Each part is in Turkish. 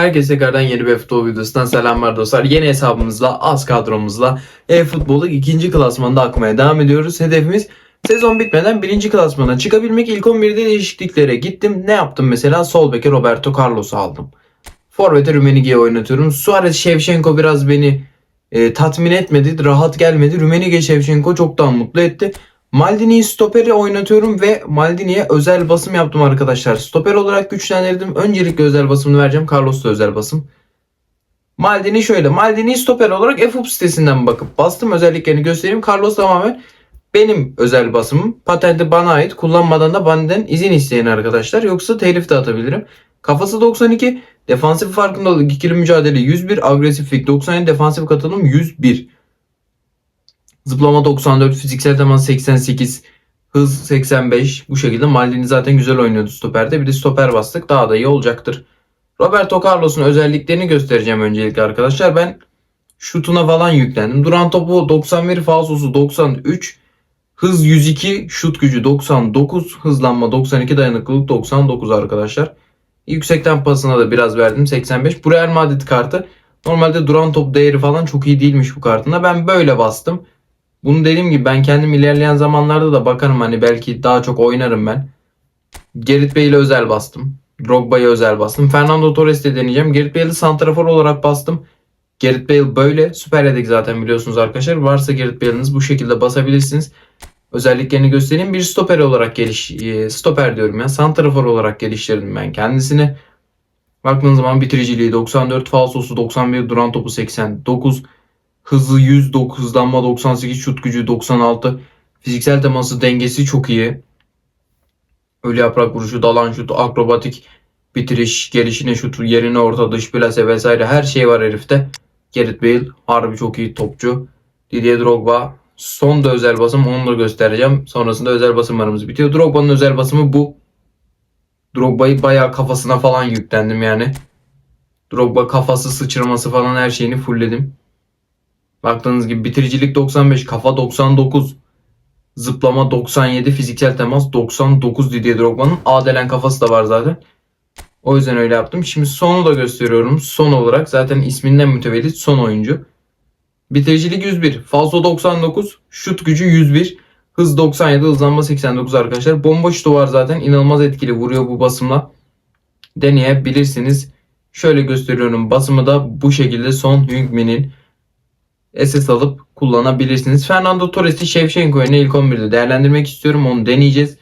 Herkese tekrardan yeni bir futbol videosundan selamlar dostlar. Yeni hesabımızla, az kadromuzla e-futbolu ikinci klasmanda akmaya devam ediyoruz. Hedefimiz sezon bitmeden birinci klasmana çıkabilmek. İlk 11'de değişikliklere gittim. Ne yaptım mesela? Sol beke Roberto Carlos'u aldım. Forvet'e Rummenigge'yi oynatıyorum. Suarez Shevchenko biraz beni e, tatmin etmedi. Rahat gelmedi. Rummenigge Shevchenko çoktan mutlu etti. Maldini'yi stopere oynatıyorum ve Maldini'ye özel basım yaptım arkadaşlar. Stoper olarak güçlendirdim. Öncelikle özel basımını vereceğim. Carlos'ta özel basım. Maldini şöyle. Maldini'yi stoper olarak EFUP sitesinden bakıp bastım. Özelliklerini göstereyim. Carlos tamamen benim özel basımım. Patenti bana ait. Kullanmadan da benden izin isteyen arkadaşlar. Yoksa telif de atabilirim. Kafası 92. Defansif farkındalık ikili mücadele 101. Agresiflik 97. Defansif katılım 101. Zıplama 94, fiziksel temas 88, hız 85. Bu şekilde Maldini zaten güzel oynuyordu stoperde. Bir de stoper bastık. Daha da iyi olacaktır. Roberto Carlos'un özelliklerini göstereceğim öncelikle arkadaşlar. Ben şutuna falan yüklendim. Duran topu 91, falsosu 93, hız 102, şut gücü 99, hızlanma 92, dayanıklılık 99 arkadaşlar. Yüksekten pasına da biraz verdim 85. Bu Real Madrid kartı. Normalde duran top değeri falan çok iyi değilmiş bu kartında. Ben böyle bastım. Bunu dediğim gibi ben kendim ilerleyen zamanlarda da bakarım hani belki daha çok oynarım ben. Gerrit Bale'e özel bastım. Drogba'ya özel bastım. Fernando Torres'te deneyeceğim. Gerrit Bale'i santrafor olarak bastım. Gerrit Bale böyle. Süper Yedek zaten biliyorsunuz arkadaşlar. Varsa Gerrit Bale'iniz bu şekilde basabilirsiniz. Özelliklerini göstereyim. Bir stoper olarak geliş e, stoper diyorum ya. Santrafor olarak geliştirdim ben kendisini. Baktığınız zaman bitiriciliği 94, falsosu 91, duran topu 89, Hızı 109, hızlanma 98, şut gücü 96. Fiziksel teması dengesi çok iyi. Ölü yaprak vuruşu, dalan şut, akrobatik bitiriş, gelişine şutu, yerine orta, dış plase vesaire her şey var herifte. Gerrit Bale harbi çok iyi topçu. Didier Drogba son da özel basım onu da göstereceğim. Sonrasında özel basımlarımız bitiyor. Drogba'nın özel basımı bu. Drogba'yı bayağı kafasına falan yüklendim yani. Drogba kafası sıçraması falan her şeyini fullledim. Baktığınız gibi bitiricilik 95, kafa 99, zıplama 97, fiziksel temas 99 Didier Drogba'nın. Adelen kafası da var zaten. O yüzden öyle yaptım. Şimdi sonu da gösteriyorum. Son olarak zaten isminden mütevellit son oyuncu. Bitiricilik 101, falso 99, şut gücü 101, hız 97, hızlanma 89 arkadaşlar. Bomba şutu var zaten. İnanılmaz etkili vuruyor bu basımla. Deneyebilirsiniz. Şöyle gösteriyorum. Basımı da bu şekilde Son Heung-min'in SS alıp kullanabilirsiniz. Fernando Torres'i Shevchenko ile ilk 11'de değerlendirmek istiyorum. Onu deneyeceğiz.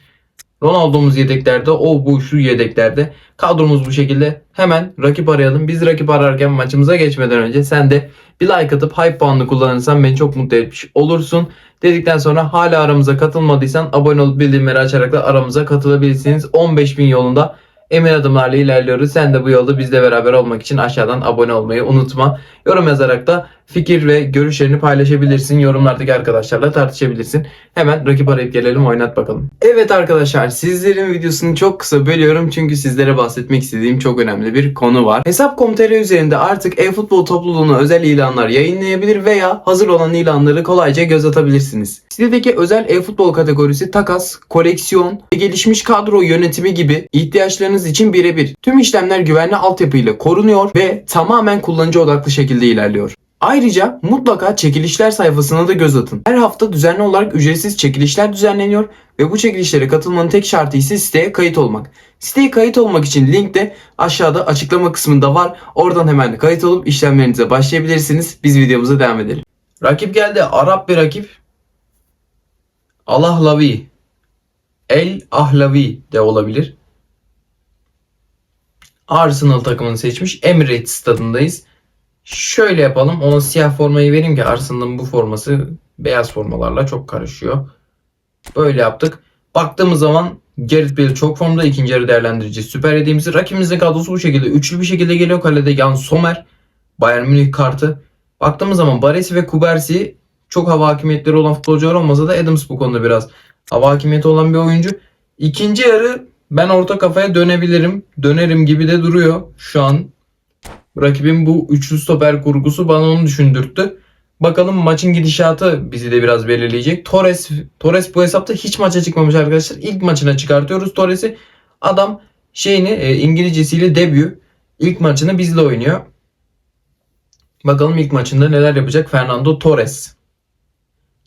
Ronaldo'muz yedeklerde, o bu şu yedeklerde. Kadromuz bu şekilde. Hemen rakip arayalım. Biz rakip ararken maçımıza geçmeden önce sen de bir like atıp hype puanını kullanırsan beni çok mutlu etmiş olursun. Dedikten sonra hala aramıza katılmadıysan abone olup bildirimleri açarak da aramıza katılabilirsiniz. 15.000 yolunda emin adımlarla ilerliyoruz. Sen de bu yolda bizle beraber olmak için aşağıdan abone olmayı unutma. Yorum yazarak da fikir ve görüşlerini paylaşabilirsin. Yorumlardaki arkadaşlarla tartışabilirsin. Hemen rakip arayıp gelelim oynat bakalım. Evet arkadaşlar sizlerin videosunu çok kısa bölüyorum çünkü sizlere bahsetmek istediğim çok önemli bir konu var. Hesap.com.tr üzerinde artık e-futbol topluluğuna özel ilanlar yayınlayabilir veya hazır olan ilanları kolayca göz atabilirsiniz. Sitedeki özel e-futbol kategorisi takas, koleksiyon ve gelişmiş kadro yönetimi gibi ihtiyaçlarınız için birebir. Tüm işlemler güvenli altyapıyla korunuyor ve tamamen kullanıcı odaklı şekilde ilerliyor. Ayrıca mutlaka çekilişler sayfasına da göz atın. Her hafta düzenli olarak ücretsiz çekilişler düzenleniyor ve bu çekilişlere katılmanın tek şartı ise siteye kayıt olmak. Siteye kayıt olmak için link de aşağıda açıklama kısmında var. Oradan hemen kayıt olup işlemlerinize başlayabilirsiniz. Biz videomuza devam edelim. Rakip geldi. Arap bir rakip. Alahlavi. El Ahlavi de olabilir. Arsenal takımını seçmiş. Emirates stadındayız. Şöyle yapalım. Ona siyah formayı vereyim ki Arsenal'ın bu forması beyaz formalarla çok karışıyor. Böyle yaptık. Baktığımız zaman Gerrit Bale çok formda. ikinci yarı değerlendireceğiz. Süper hediyemizi. Rakibimizin kadrosu bu şekilde. Üçlü bir şekilde geliyor. Kalede Jan Sommer. Bayern Münih kartı. Baktığımız zaman Baresi ve Kubersi çok hava hakimiyetleri olan futbolcular olmasa da Adams bu konuda biraz hava hakimiyeti olan bir oyuncu. İkinci yarı ben orta kafaya dönebilirim. Dönerim gibi de duruyor şu an. Rakibin bu üçlü stoper kurgusu bana onu düşündürttü. Bakalım maçın gidişatı bizi de biraz belirleyecek. Torres Torres bu hesapta hiç maça çıkmamış arkadaşlar. İlk maçına çıkartıyoruz Torres'i. Adam şeyini e, İngilizcesiyle debut İlk maçını bizle oynuyor. Bakalım ilk maçında neler yapacak Fernando Torres.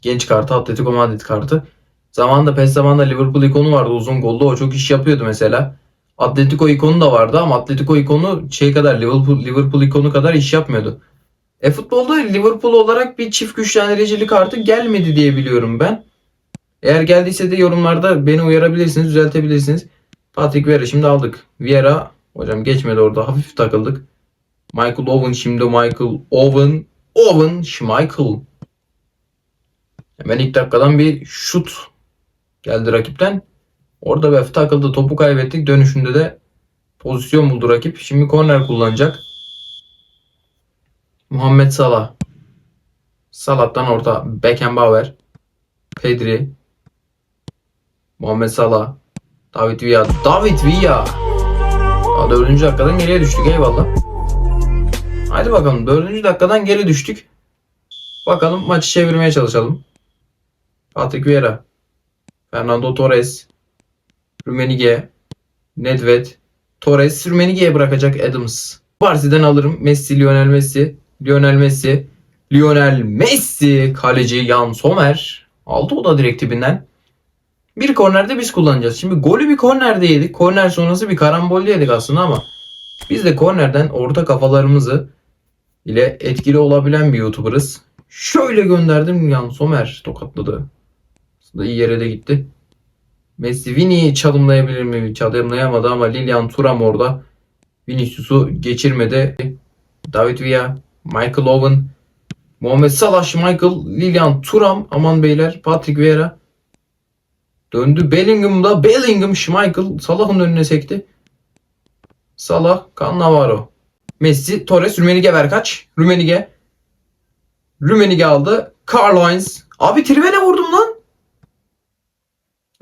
Genç kartı, Atletico Madrid kartı. Zamanında PES zamanında Liverpool ikonu vardı uzun gollu. O çok iş yapıyordu mesela. Atletico ikonu da vardı ama Atletico ikonu şey kadar Liverpool, Liverpool ikonu kadar iş yapmıyordu. E futbolda Liverpool olarak bir çift güçlendiricili kartı gelmedi diye biliyorum ben. Eğer geldiyse de yorumlarda beni uyarabilirsiniz, düzeltebilirsiniz. Patrick Vieira şimdi aldık. Vieira hocam geçmedi orada hafif takıldık. Michael Owen şimdi Michael Owen Owen Schmeichel. Hemen ilk dakikadan bir şut geldi rakipten. Orada bir takıldı. Topu kaybettik. Dönüşünde de pozisyon buldu rakip. Şimdi korner kullanacak. Muhammed Salah. Salah'tan orta. Beckenbauer. Pedri. Muhammed Salah. David Villa. David Villa. Daha dördüncü dakikadan geriye düştük. Eyvallah. Hadi bakalım. Dördüncü dakikadan geri düştük. Bakalım maçı çevirmeye çalışalım. Patrick Vieira. Fernando Torres. Rumenige. Nedved. Torres Rumenige'ye bırakacak Adams. Barsi'den alırım. Messi, Lionel Messi. Lionel Messi. Lionel Messi. Kaleci Jan Sommer. Aldı o da direkt. Bir kornerde biz kullanacağız. Şimdi golü bir kornerde yedik. Korner sonrası bir karambol yedik aslında ama biz de kornerden orta kafalarımızı ile etkili olabilen bir YouTuber'ız. Şöyle gönderdim Jan Sommer tokatladı. Aslında iyi yere de gitti. Messi Vini'yi çalımlayabilir mi? Çalımlayamadı ama Lilian Thuram orada Vinicius'u geçirmedi. David Villa, Michael Owen, Muhammed Salah, Michael, Lilian Thuram, aman beyler, Patrick Vieira. Döndü Bellingham'da, Bellingham, Schmeichel, Salah'ın önüne sekti. Salah, Cannavaro. Messi, Torres, Rümenige ver kaç? Rümenige. Rümenige aldı. Karl-Heinz. Abi trivene vurdum lan.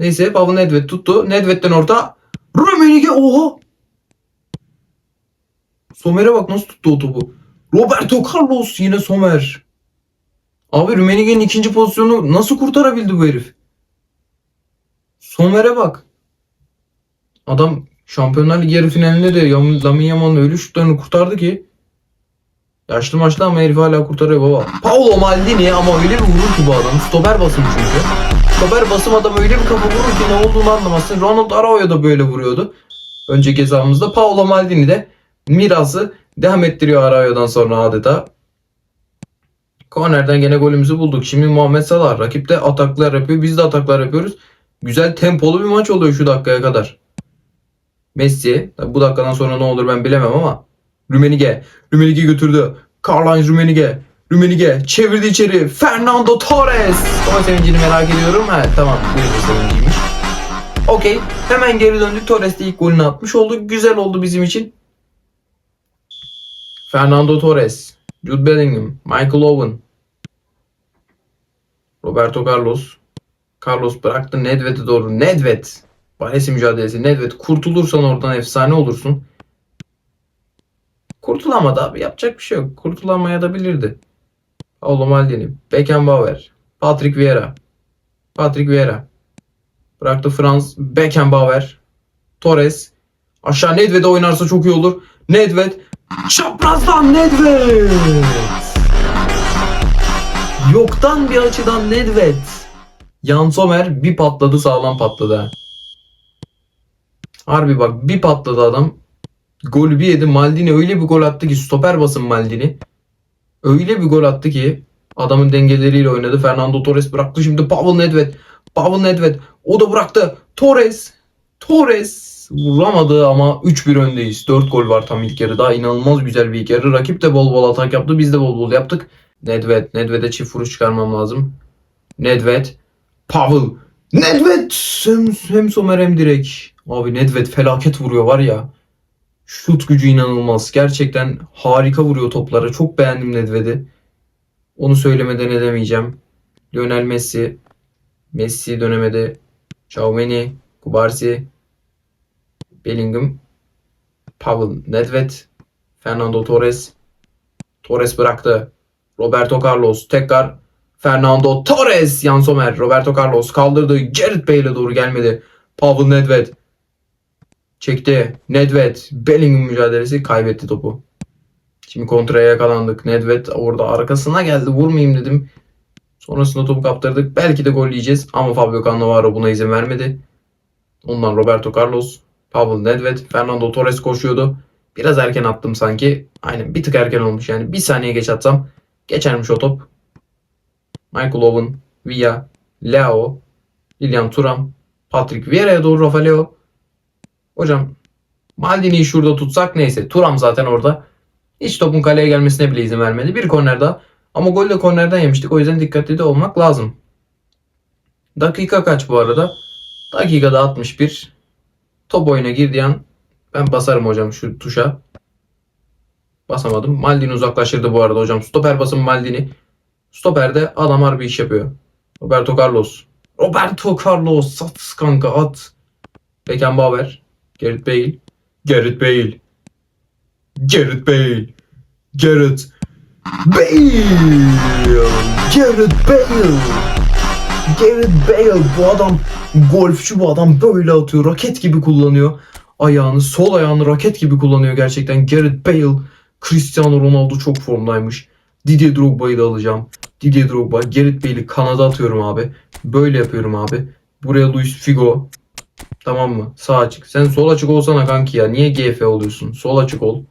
Neyse Pavel Nedved tuttu. Nedved'den orta. Rümenige oha. Somer'e bak nasıl tuttu o topu. Roberto Carlos yine Somer. Abi Rümenige'nin ikinci pozisyonu nasıl kurtarabildi bu herif? Somer'e bak. Adam Şampiyonlar Ligi yarı finalinde de Lamine Yamal'ın öyle şutlarını kurtardı ki. Yaşlı maçlı ama herif hala kurtarıyor baba. Paolo Maldini ama öyle bir vurur ki bu adam. Stoper basın çünkü. Stoper basım adam öyle bir kafa vurur ki ne olduğunu anlamazsın. Ronald Araujo da böyle vuruyordu. Önceki hesabımızda. Paolo Maldini de mirası devam ettiriyor Araujo'dan sonra adeta. Kornerden gene golümüzü bulduk. Şimdi Muhammed Salah rakip de ataklar yapıyor. Biz de ataklar yapıyoruz. Güzel tempolu bir maç oluyor şu dakikaya kadar. Messi. Bu dakikadan sonra ne olur ben bilemem ama. Rümenige. Rümenige götürdü. Karl-Heinz Rümenige. Rümenige çevirdi içeri. Fernando Torres. Gol sevincini merak ediyorum. Ha tamam. Bir de sevinciymiş. Okey. Hemen geri döndük. Torres de ilk golünü atmış oldu. Güzel oldu bizim için. Fernando Torres. Jude Bellingham. Michael Owen. Roberto Carlos. Carlos bıraktı Nedved'e doğru. Nedved. Baresi mücadelesi. Nedved kurtulursan oradan efsane olursun. Kurtulamadı abi. Yapacak bir şey yok. Kurtulamaya da bilirdi. Paolo Maldini. Beckenbauer. Patrick Vieira. Patrick Vieira. Bıraktı Frans. Beckenbauer. Torres. Aşağı Nedved'e oynarsa çok iyi olur. Nedved. Çaprazdan Nedved. Yoktan bir açıdan Nedved. Jan Sommer bir patladı sağlam patladı ha. Harbi bak bir patladı adam. Golü bir yedi. Maldini öyle bir gol attı ki stoper basın Maldini. Öyle bir gol attı ki adamın dengeleriyle oynadı. Fernando Torres bıraktı şimdi Pavel Nedved. Pavel Nedved o da bıraktı. Torres. Torres vuramadı ama 3-1 öndeyiz. 4 gol var tam ilk yarıda. İnanılmaz güzel bir ilk yarı. Rakip de bol bol atak yaptı. Biz de bol bol yaptık. Nedved. Nedved'e çift vuruş çıkarmam lazım. Nedved. Pavel. Nedved. Hem, hem Somer hem direkt. Abi Nedved felaket vuruyor var ya. Şut gücü inanılmaz. Gerçekten harika vuruyor toplara. Çok beğendim Nedved'i. Onu söylemeden edemeyeceğim. Lionel Messi. Messi dönemede. Tchouameni. Kubarsi. Bellingham. Pavel Nedved. Fernando Torres. Torres bıraktı. Roberto Carlos tekrar Fernando Torres. Jan Sommer. Roberto Carlos kaldırdı. Gareth Bale'e doğru gelmedi. Pavel Nedved. Çekti. Nedved. Bellingham mücadelesi kaybetti topu. Şimdi kontraya yakalandık. Nedved orada arkasına geldi. Vurmayayım dedim. Sonrasında topu kaptırdık. Belki de gol yiyeceğiz. Ama Fabio Cannavaro buna izin vermedi. Ondan Roberto Carlos, Pavel Nedved, Fernando Torres koşuyordu. Biraz erken attım sanki. Aynen bir tık erken olmuş yani. Bir saniye geç atsam geçermiş o top. Michael Owen, Villa, Leo, Lilian Thuram, Patrick Vieira'ya doğru Rafa Leo. Hocam Maldini'yi şurada tutsak neyse. Thuram zaten orada. Hiç topun kaleye gelmesine bile izin vermedi. Bir korner daha. Ama golü de kornerden yemiştik. O yüzden dikkatli de olmak lazım. Dakika kaç bu arada? Dakikada 61. Top oyuna girdiği an ben basarım hocam şu tuşa. Basamadım. Maldini uzaklaştırdı bu arada hocam. Stoper basın Maldini. Stoper'de adam harbi iş yapıyor. Roberto Carlos. Roberto Carlos. Sat kanka at. Beckenbauer. Gareth Bale. Gareth Bale. Gareth Bale. Gareth Bale. Gareth Bale. Gareth Bale bu adam golfçü bu adam böyle atıyor. Raket gibi kullanıyor. Ayağını sol ayağını raket gibi kullanıyor gerçekten. Gareth Bale, Cristiano Ronaldo çok formdaymış. Didier Drogba'yı da alacağım. Didier Drogba, Gareth Bale'i kanada atıyorum abi. Böyle yapıyorum abi. Buraya Luis Figo. Tamam mı? Sağ açık. Sen sol açık olsana kanki ya. Niye GF oluyorsun? Sol açık ol.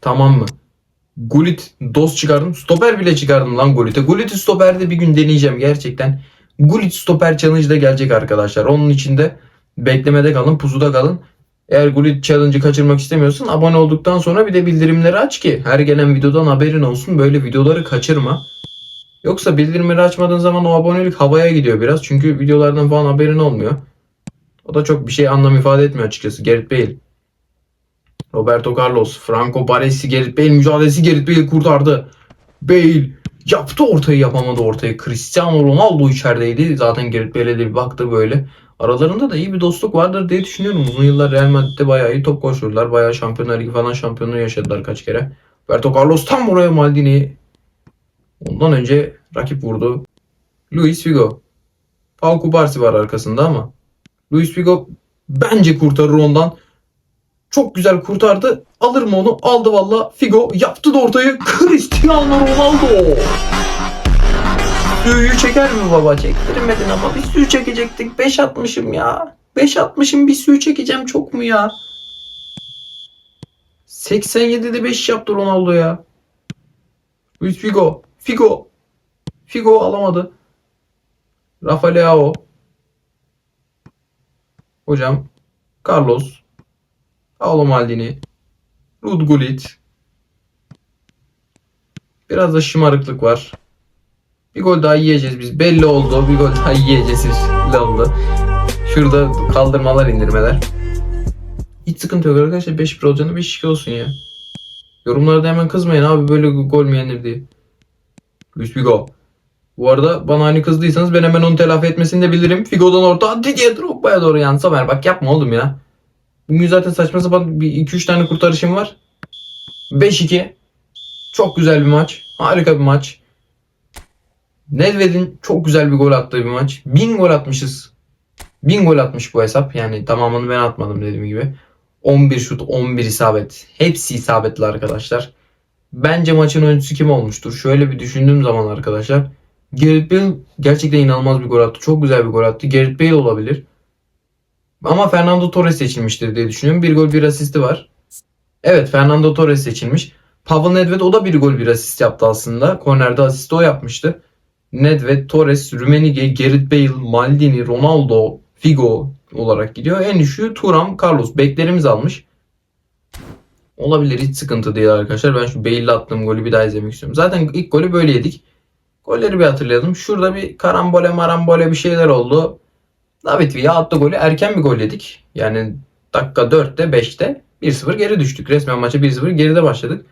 Tamam mı? Gullit dos çıkardım. Stoper bile çıkardım lan Gullit'e. Gullit'i stoperde bir gün deneyeceğim gerçekten. Gullit stoper challenge da gelecek arkadaşlar. Onun için de beklemede kalın, pusuda kalın. Eğer Gullit challenge'ı kaçırmak istemiyorsan abone olduktan sonra bir de bildirimleri aç ki her gelen videodan haberin olsun. Böyle videoları kaçırma. Yoksa bildirimleri açmadığın zaman o abonelik havaya gidiyor biraz. Çünkü videolardan falan haberin olmuyor. O da çok bir şey anlam ifade etmiyor açıkçası. Gareth Bale. Roberto Carlos, Franco Baresi, Gareth Bale mücadelesi Gareth Bale kurtardı. Bale yaptı ortayı yapamadı ortayı. Cristiano Ronaldo içerideydi. Zaten Gareth Bale'e de bir baktı böyle. Aralarında da iyi bir dostluk vardır diye düşünüyorum. Uzun yıllar Real Madrid'de bayağı iyi top koşturdular. Bayağı Şampiyonlar Ligi falan şampiyonluğu yaşadılar kaç kere. Roberto Carlos tam oraya Maldini. Ondan önce rakip vurdu. Luis Figo. Pau Kubarsi var arkasında ama. Luis Figo bence kurtarır ondan. Çok güzel kurtardı. Alır mı onu? Aldı valla. Figo yaptı da ortayı. Cristiano Ronaldo. Suyu çeker mi baba? Çektirmedin ama bir suyu çekecektik. 5 atmışım ya. 5 atmışım bir suyu çekeceğim çok mu ya? 87'de 5 yaptı Ronaldo ya. Luis Figo. Figo. Figo alamadı. Rafa Leao. Hocam. Carlos. Paolo Maldini. Rud Gullit. Biraz da şımarıklık var. Bir gol daha yiyeceğiz biz. Belli oldu. Bir gol daha yiyeceğiz. Oldu. Şurada kaldırmalar indirmeler. Hiç sıkıntı yok arkadaşlar. 5-1 olacağını 5-2 olsun ya. Yorumlarda hemen kızmayın abi böyle gol mü yenir diye. Luis Figo. Bu arada bana aynı kızdıysanız ben hemen onu telafi etmesini de bilirim. Figo'dan orta Didier Drogba'ya doğru yansa ver. Bak yapma oğlum ya. Bugün zaten saçma sapan bir 2-3 tane kurtarışım var. 5-2. Çok güzel bir maç. Harika bir maç. Nedved'in çok güzel bir gol attığı bir maç. 1000 gol atmışız. 1000 gol atmış bu hesap. Yani tamamını ben atmadım dediğim gibi. 11 şut, 11 isabet. Hepsi isabetli arkadaşlar. Bence maçın oyuncusu kim olmuştur? Şöyle bir düşündüğüm zaman arkadaşlar. Gareth Bale gerçekten inanılmaz bir gol attı. Çok güzel bir gol attı. Gareth Bale olabilir. Ama Fernando Torres seçilmiştir diye düşünüyorum. Bir gol bir asisti var. Evet Fernando Torres seçilmiş. Pavel Nedved o da bir gol bir asist yaptı aslında. Kornerde asisti o yapmıştı. Nedved, Torres, Rummenigge, Gareth Bale, Maldini, Ronaldo, Figo olarak gidiyor. En düşüğü Thuram, Carlos. Beklerimiz almış. Olabilir hiç sıkıntı değil arkadaşlar. Ben şu Bale'le attığım golü bir daha izlemek istiyorum. Zaten ilk golü böyle yedik. Golleri bir hatırlayalım. Şurada bir karambole marambole bir şeyler oldu. David Villa attı golü. Erken bir gol yedik. Yani dakika 4'te 5'te 1-0 geri düştük. Resmen maça 1-0 geride başladık.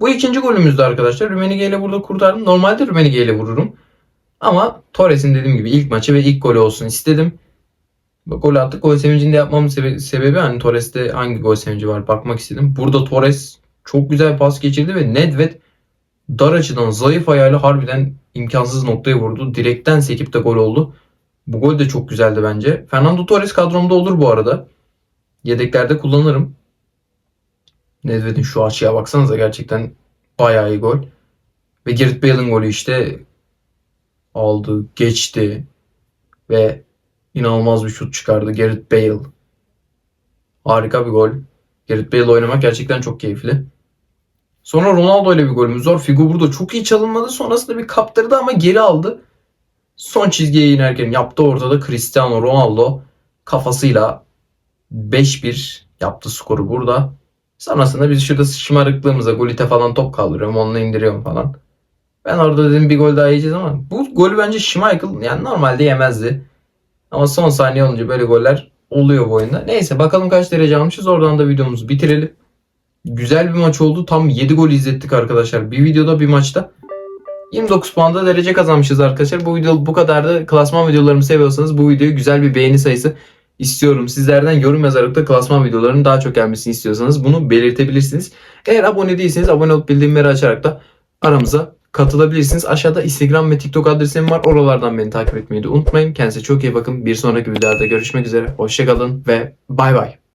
Bu ikinci golümüzdü arkadaşlar. Rummenigge ile burada kurtardım. Normalde Rummenigge ile vururum. Ama Torres'in dediğim gibi ilk maçı ve ilk golü olsun istedim. Gol attık. Gol sevincinde yapmamın sebe- sebebi hani Torres'te hangi gol sevinci var bakmak istedim. Burada Torres çok güzel pas geçirdi ve Nedved dar açıdan zayıf ayağıyla harbiden imkansız noktaya vurdu. Direkten sekip de gol oldu. Bu gol de çok güzeldi bence. Fernando Torres kadromda olur bu arada. Yedeklerde kullanırım. Nedved'in şu açıya baksanıza gerçekten bayağı iyi gol. Ve Gareth Bale'ın golü işte aldı, geçti ve inanılmaz bir şut çıkardı Gareth Bale. Harika bir gol. Gareth Bale oynamak gerçekten çok keyifli. Sonra Ronaldo ile bir golümüz var. Figo burada çok iyi çalınmadı. Sonrasında bir kaptırdı ama geri aldı. Son çizgiye inerken yaptı ortada Cristiano Ronaldo kafasıyla 5-1 yaptı skoru burada. Sonrasında biz şurada şımarıklığımıza golite falan top kaldırıyorum. Onunla indiriyorum falan. Ben orada dedim bir gol daha yiyeceğiz ama bu golü bence Schmeichel yani normalde yemezdi. Ama son saniye olunca böyle goller oluyor bu oyunda. Neyse bakalım kaç derece almışız. Oradan da videomuzu bitirelim. Güzel bir maç oldu. Tam 7 gol izlettik arkadaşlar. Bir videoda bir maçta. 29 puanda derece kazanmışız arkadaşlar. Bu video bu kadar da klasman videolarımı seviyorsanız bu videoyu güzel bir beğeni sayısı istiyorum. Sizlerden yorum yazarak da klasman videolarının daha çok gelmesini istiyorsanız bunu belirtebilirsiniz. Eğer abone değilseniz abone olup bildirimleri açarak da aramıza katılabilirsiniz. Aşağıda Instagram ve TikTok adresim var. Oralardan beni takip etmeyi de unutmayın. Kendinize çok iyi bakın. Bir sonraki videoda görüşmek üzere. Hoşçakalın ve bay bay.